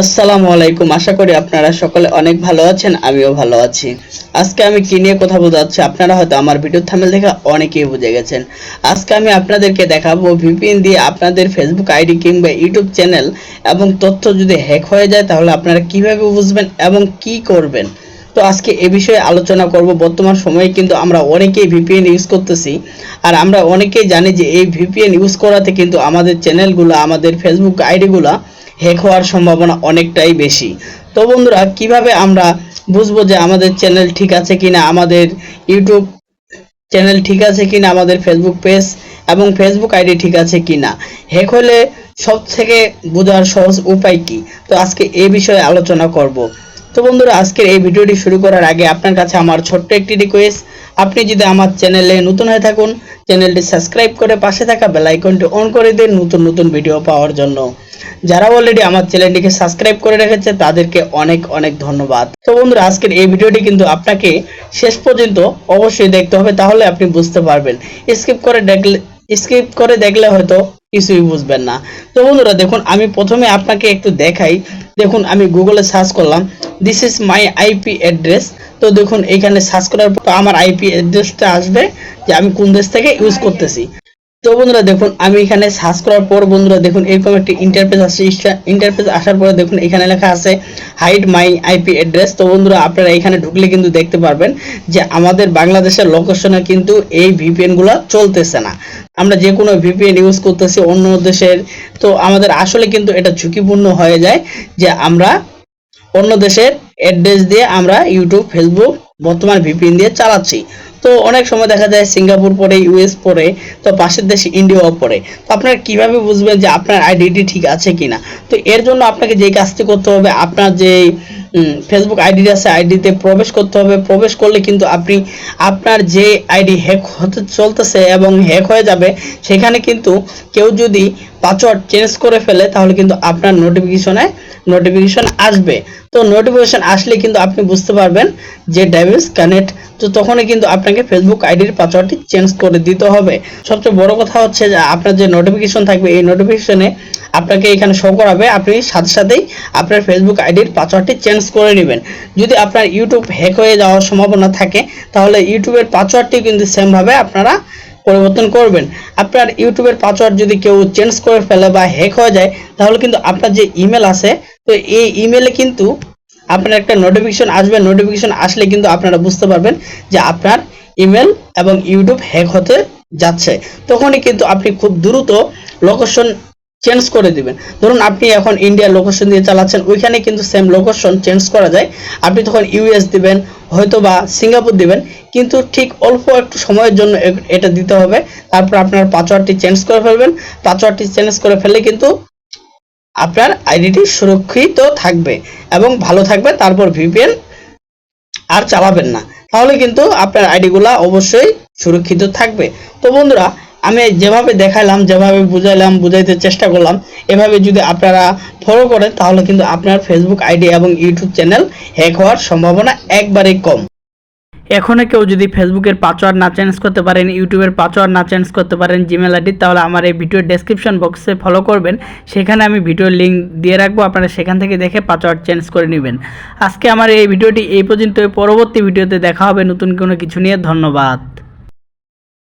আসসালামু আলাইকুম। আশা করি আপনারা সকলে অনেক ভালো আছেন, আমিও ভালো আছি। আজকে আমি কি নিয়ে কথা বলতে যাচ্ছি আপনারা হয়তো আমার ভিডিও থামেল দেখে অনেকেই বুঝে গেছেন। আজকে আমি আপনাদেরকে দেখাবো ভিপিএন দিয়ে আপনাদের ফেসবুক আইডি কিংবা ইউটিউব চ্যানেল এবং তথ্য যদি হ্যাক হয়ে যায় তাহলে আপনারা কীভাবে বুঝবেন এবং কি করবেন। তো আজকে এ বিষয়ে আলোচনা করব। বর্তমান সময়ে কিন্তু আমরা অনেকেই ভিপিএন ইউজ করতেছি আর আমরা অনেকেই জানি যে এই ভিপিএন ইউজ করাতে কিন্তু আমাদের চ্যানেলগুলো আমাদের ফেসবুক আইডিগুলো হ্যাক হওয়ার সম্ভাবনা অনেকটাই বেশি। তো বন্ধুরা, কীভাবে আমরা বুঝব যে আমাদের চ্যানেল ঠিক আছে কিনা, আমাদের ইউটিউব চ্যানেল ঠিক আছে কিনা, আমাদের ফেসবুক পেজ এবং ফেসবুক আইডি ঠিক আছে কিনা? হ্যাক হলে সব থেকে বোঝার সহজ উপায় কি? তো আজকে এ বিষয়ে আলোচনা করব। তো বন্ধুরা, আজকের এই ভিডিওটি শুরু করার আগে আপনার কাছে আমার ছোট্ট একটি রিকোয়েস্ট আপনি যদি আমার চ্যানেলে নতুন হয়ে থাকুন, চ্যানেলটি সাবস্ক্রাইব করে পাশে থাকা বেল আইকনটি অন করে দিন নতুন নতুন ভিডিও পাওয়ার জন্য। যারা অলরেডি আমার চ্যানেলটিকে সাবস্ক্রাইব করে রেখেছে, তাদেরকে অনেক অনেক ধন্যবাদ। তো বন্ধুরা, আজকের এই ভিডিওটি কিন্তু আপনাকে শেষ পর্যন্ত অবশ্যই দেখতে হবে, তাহলে আপনি বুঝতে পারবেন। স্কিপ করে দেখলে স্কিপ করে দেখলে হয়তো কিছুই বুঝবেন না। তো বন্ধুরা, দেখুন, আমি প্রথমে আপনাকে একটু দেখাই। দেখুন, আমি গুগলে সার্চ করলাম। This is my IP address তো দেখুন, এখানে সার্চ করার পর আমার আইপি অ্যাড্রেসটা আসবে যে আমি কোন দেশ থেকে ইউজ করতেছি। তো বন্ধুরা দেখুন, আমি এখানে সার্চ করার পর বন্ধুরা দেখুন, এরকম একটি ইন্টারপেজ আসছে। ইন্টারপেজ আসার পরে দেখুন, এখানে লেখা আছে হাইড মাই আইপি অ্যাড্রেস তো বন্ধুরা, আপনারা এখানে ঢুকলে কিন্তু দেখতে পারবেন যে আমাদের বাংলাদেশের লোকেশনে কিন্তু এই ভিপিএনগুলো চলতেছে না। আমরা যে কোনো ভিপিএন ইউজ করতেছি অন্য দেশের। তো আমাদের আসলে কিন্তু এটা ঝুঁকিপূর্ণ হয়ে যায় যে আমরা অন্য দেশের অ্যাড্রেস দিয়ে আমরা ইউটিউব ফেসবুক বর্তমান ভিপিএন দিয়ে চালাচ্ছি। তো অনেক সময় দেখা যায় সিঙ্গাপুর পরে ইউএস পরে, তো পাশের দেশে ইন্ডিয়াও পরে। তো আপনারা কীভাবে বুঝবেন যে আপনার আইডেন্টি ঠিক আছে কিনা? তো এর জন্য আপনাকে যে কাজটি করতে হবে, আপনার যে ফেসবুক আইডি আছে আইডিতে প্রবেশ করতে হবে। প্রবেশ করলে কিন্তু আপনি, আপনার যে আইডি হ্যাক হতে চলতেছে এবং হ্যাক হয়ে যাবে, সেখানে কিন্তু কেউ যদি পাসওয়ার্ড চেঞ্জ করে ফেলে, তাহলে কিন্তু আপনার নোটিফিকেশনে নোটিফিকেশন আসবে। তো নোটিফিকেশন আসলে কিন্তু আপনি বুঝতে পারবেন যে ড্যামেজ কানেক্ট তো তখনই কিন্তু আপনাকে ফেসবুক আইডির পাসওয়ার্ডটি চেঞ্জ করে দিতে হবে। সবচেয়ে বড় কথা হচ্ছে যে আপনার যে নোটিফিকেশন থাকবে, এই নোটিফিকেশনে আপনাকে এখানে শো করাবে, আপনি সাথে সাথেই আপনার ফেসবুক আইডির পাসওয়ার্ডটি চেঞ্জ করে নেবেন। যদি আপনার ইউটিউব হ্যাক হয়ে যাওয়ার সম্ভাবনা থাকে, তাহলে ইউটিউবের পাসওয়ার্ডটি কিন্তু সেমভাবে আপনারা পরিবর্তন করবেন। আপনার ইউটিউবের পাসওয়ার্ড যদি কেউ চেঞ্জ করে ফেলে বা হ্যাক হয়ে যায়, তাহলে কিন্তু আপনার যে ইমেল আছে, তো এই ইমেলে কিন্তু আপনার একটা নোটিফিকেশন আসবে। নোটিফিকেশন আসলে কিন্তু আপনারা বুঝতে পারবেন যে আপনার ইমেল এবং ইউটিউব হ্যাক হতে যাচ্ছে। তখনই কিন্তু আপনি খুব দ্রুত লোকেশন চেঞ্জ করে দিবেন। ধরুন আপনি এখন ইন্ডিয়ার লোকেশন দিয়ে চালাচ্ছেন, ওইখানে কিন্তু সেম লোকেশন চেঞ্জ করা যায়। আপনি তখন ইউএস দিবেন হয়তো বা সিঙ্গাপুর দিবেন, কিন্তু ঠিক অল্প একটু সময়ের জন্য এটা দিতে হবে। তারপর আপনার পাসওয়ার্ডটি চেঞ্জ করে ফেলবেন। পাসওয়ার্ডটি চেঞ্জ করে ফেললে কিন্তু আপনার আইডিটি সুরক্ষিত থাকবে এবং ভালো থাকবে, তারপর ভিপিএন আর চালাবেন না। তাহলে কিন্তু আপনার আইডিগুলা অবশ্যই সুরক্ষিত থাকবে। তো বন্ধুরা আমি যেভাবে দেখাইলাম, যেভাবে বুঝাইলাম, বুঝাইতে চেষ্টা করলাম, এভাবে যদি আপনারা ফলো করেন, তাহলে কিন্তু আপনার ফেসবুক আইডি এবং ইউটিউব চ্যানেল হ্যাক হওয়ার সম্ভাবনা একবারেই কম। এখনও কেউ যদি ফেসবুকের পাসওয়ার্ড না চেঞ্জ করতে পারেন ইউটিউবের পাসওয়ার্ড না চেঞ্জ করতে পারেন জিমেল আইডি তাহলে আমার এই ভিডিওর ডেসক্রিপশন বক্সে ফলো করবেন। সেখানে আমি ভিডিওর লিঙ্ক দিয়ে রাখব, আপনারা সেখান থেকে দেখে পাসওয়ার্ড চেঞ্জ করে নেবেন। আজকে আমার এই ভিডিওটি এই পর্যন্ত পরবর্তী ভিডিওতে দেখা হবে, নতুন কোনো কিছু নিয়ে, ধন্যবাদ।